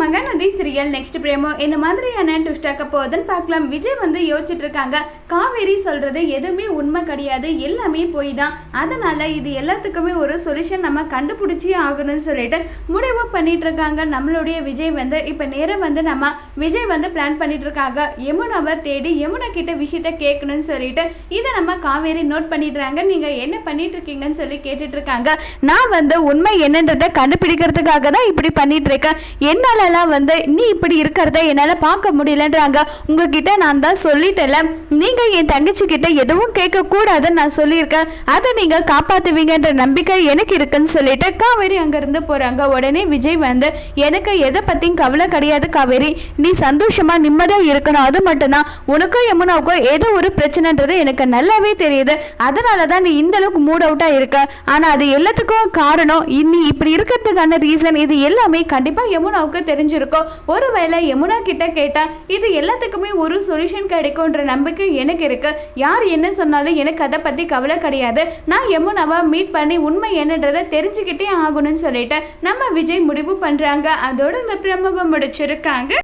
Mahanadi serial next பிரேமோ இந்த மாதிரியான ட்விஸ்டாக்க போகுதுன்னு பார்க்கலாம். விஜய் வந்து யோசிச்சுட்டு இருக்காங்க காவேரி சொல்றது எதுவுமே உண்மை கிடையாது. எல்லாமே போய் தான். அதனால இது எல்லாத்துக்குமே ஒரு சொல்யூஷன் நம்ம கண்டுபிடிச்சி ஆகணும்னு சொல்லிட்டு முடிவு பண்ணிட்டு இருக்காங்க நம்மளுடைய விஜய் வந்து இப்போ நேரம் வந்து நம்ம விஜய் வந்து பிளான் பண்ணிட்டு இருக்காங்க யமுனாவை தேடி யமுனா கிட்ட விஷயத்த கேட்கணும்னு சொல்லிட்டு இதை நம்ம காவேரி நோட் பண்ணிடுறாங்க. நீங்க என்ன பண்ணிட்டு இருக்கீங்கன்னு சொல்லி கேட்டுட்டு இருக்காங்க நான் வந்து உண்மை என்னன்றதை கண்டுபிடிக்கிறதுக்காக தான் இப்படி பண்ணிட்டு இருக்கேன் அம்மாலாம் வந்து நீ இப்படி இருக்கிறத என்னால் பார்க்க முடியலன்றாங்க. உங்ககிட்ட நான் தான் சொல்லிட்டேன்ல. நீங்கள் என் தங்கச்சி கிட்ட எதுவும் கேட்கக்கூடாதுன்னு நான் சொல்லியிருக்கேன். அதை நீங்கள் காப்பாற்றுவீங்கன்ற நம்பிக்கை எனக்கு இருக்குன்னு சொல்லிட்டு காவேரி அங்கேருந்து போகிறாங்க உடனே விஜய் வந்து எனக்கு எதை பற்றியும் கவலை கிடையாது காவேரி. நீ சந்தோஷமாக நிம்மதியாக இருக்கணும். அது மட்டும்தான். உனக்கும் யமுனாவுக்கும் ஏதோ ஒரு பிரச்சனைன்றது எனக்கு நல்லாவே தெரியுது. அதனால தான் நீ இந்த அளவுக்கு மூட் அவுட்டாக இருக்க. ஆனால் அது எல்லாத்துக்கும் காரணம் நீ இப்படி இருக்கிறதுக்கான ரீசன் இது எல்லாமே கண்டிப்பாக யமுனாவுக்கு தெரியும். தெரிஞ்சிருக்கோ ஒருவேளை யமுனா கிட்ட கேட்டால் இது எல்லாத்துக்குமே ஒரு சொல்யூஷன் கிடைக்கும்ன்ற நம்பிக்கை எனக்கு இருக்கு. யார் என்ன சொன்னாலும் எனக்கு அதை பற்றி கவலை கிடையாது. நான் யமுனாவை மீட் பண்ணி உண்மை என்னன்றதை தெரிஞ்சுக்கிட்டே ஆகணும்னு சொல்லிட்டு நம்ம விஜய் முடிவு பண்ணுறாங்க அதோட இந்த பிரமுகம் முடிச்சிருக்காங்க.